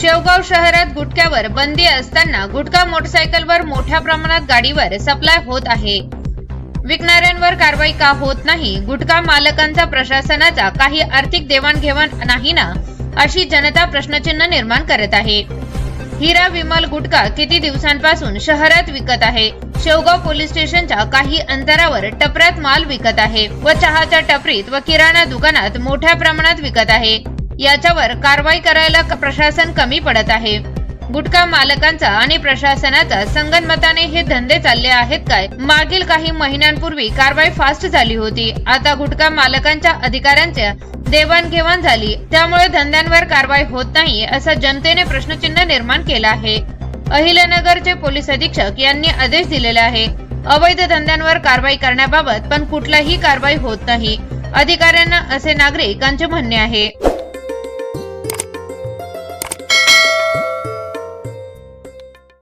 शेवगाव शहरात गुटख्यावर बंदी असताना गुटखा मोटरसायकलवर मोठ्या प्रमाणात गाडीवर सप्लाय होत आहे. विकणाऱ्यांवर कारवाई का होत नाही? गुटखा मालकांचा प्रशासनाचा काही आर्थिक देवाणघेवाण नाही ना? अशी जनता प्रश्नचिन्ह निर्माण करत आहे. हिरा विमल गुटखा किती दिवसांपासून शहरात विकत आहे? शेवगाव पोलीस स्टेशनच्या काही अंतरावर टपऱ्यात माल विकत आहे व चहाच्या टपरीत व किराणा दुकानात मोठ्या प्रमाणात विकत आहे. याच्यावर कारवाई करायला प्रशासन कमी पडत आहे. गुटखा मालकांचा आणि प्रशासनाचा संगनमताने हे धंदे चालले आहेत काय? मागील काही महिन्यांपूर्वी कारवाई फास्ट झाली होती. आता गुटखा मालकांच्या अधिकाऱ्यांच्या देवाणघेवाण झाली. त्यामुळे धंद्यांवर कारवाई होत नाही असा जनतेने प्रश्नचिन्ह निर्माण केला आहे. अहिल्यानगरचे पोलीस अधीक्षक यांनी आदेश दिलेले आहे. अवैध धंद्यांवर कारवाई करण्याबाबत पण कुठलाही कारवाई होत नाही. अधिकाऱ्यांना असे नागरिकांचे म्हणणे आहे.